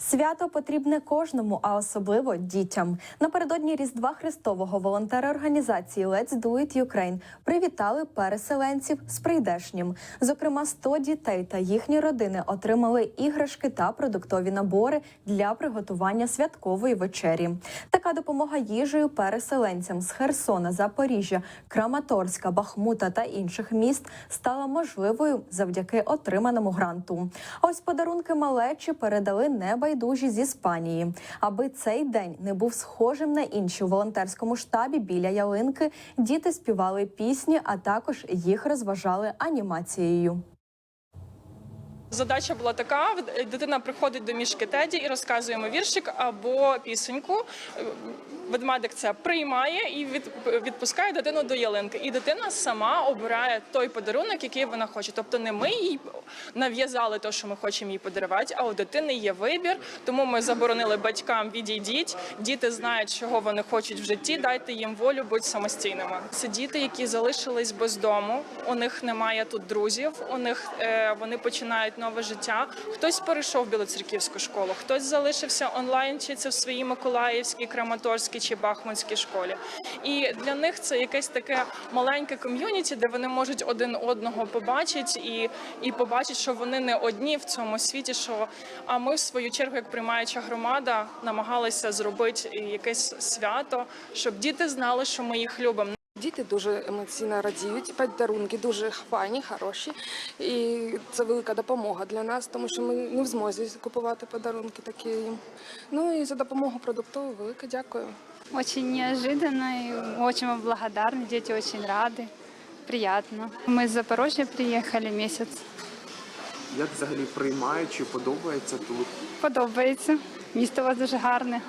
Свято потрібне кожному, а особливо дітям. Напередодні Різдва Христового волонтери організації Let's Do It Ukraine привітали переселенців з прийдешнім. Зокрема, 100 дітей та їхні родини отримали іграшки та продуктові набори для приготування святкової вечері. Така допомога їжею переселенцям з Херсона, Запоріжжя, Краматорська, Бахмута та інших міст стала можливою завдяки отриманому гранту. А ось подарунки малечі передали небайдужі з Іспанії. Аби цей день не був схожим на інші у волонтерському штабі біля ялинки. Діти співали пісні, а також їх розважали анімацією. Задача була така: дитина приходить до мішки Теді і розказує йому віршик або пісеньку. Ведмедик це приймає і відпускає дитину до ялинки. І дитина сама обирає той подарунок, який вона хоче. Тобто не ми їй нав'язали те, що ми хочемо їй подарувати, а у дитини є вибір. Тому ми заборонили батькам відійдіть. Діти знають, чого вони хочуть в житті. Дайте їм волю, будь самостійними. Це діти, які залишились без дому. У них немає тут друзів. У них е, вони починають нове життя. Хтось перейшов білоцерківську школу, хтось залишився онлайн, вчиться в своїй Миколаївській, Краматорській чи Бахмутській школі. І для них це якесь таке маленьке ком'юніті, де вони можуть один одного побачити і, і побачити, що вони не одні в цьому світі. Що а ми, в свою чергу, як приймаюча громада, намагалися зробити якесь свято, щоб діти знали, що ми їх любимо. Діти дуже емоційно радіють, подарунки дуже файні, хороші. І це велика допомога для нас, тому що ми не в змозі купувати подарунки такі їм. Ну і за допомогу продуктову велике дякую. Очень неожиданно и очень вам благодарны. Дети очень рады. Приятно. Мы из Запорожья приехали месяц. Як взагалі приймають, чи подобається тут? Подобається. Місто у вас дуже гарне.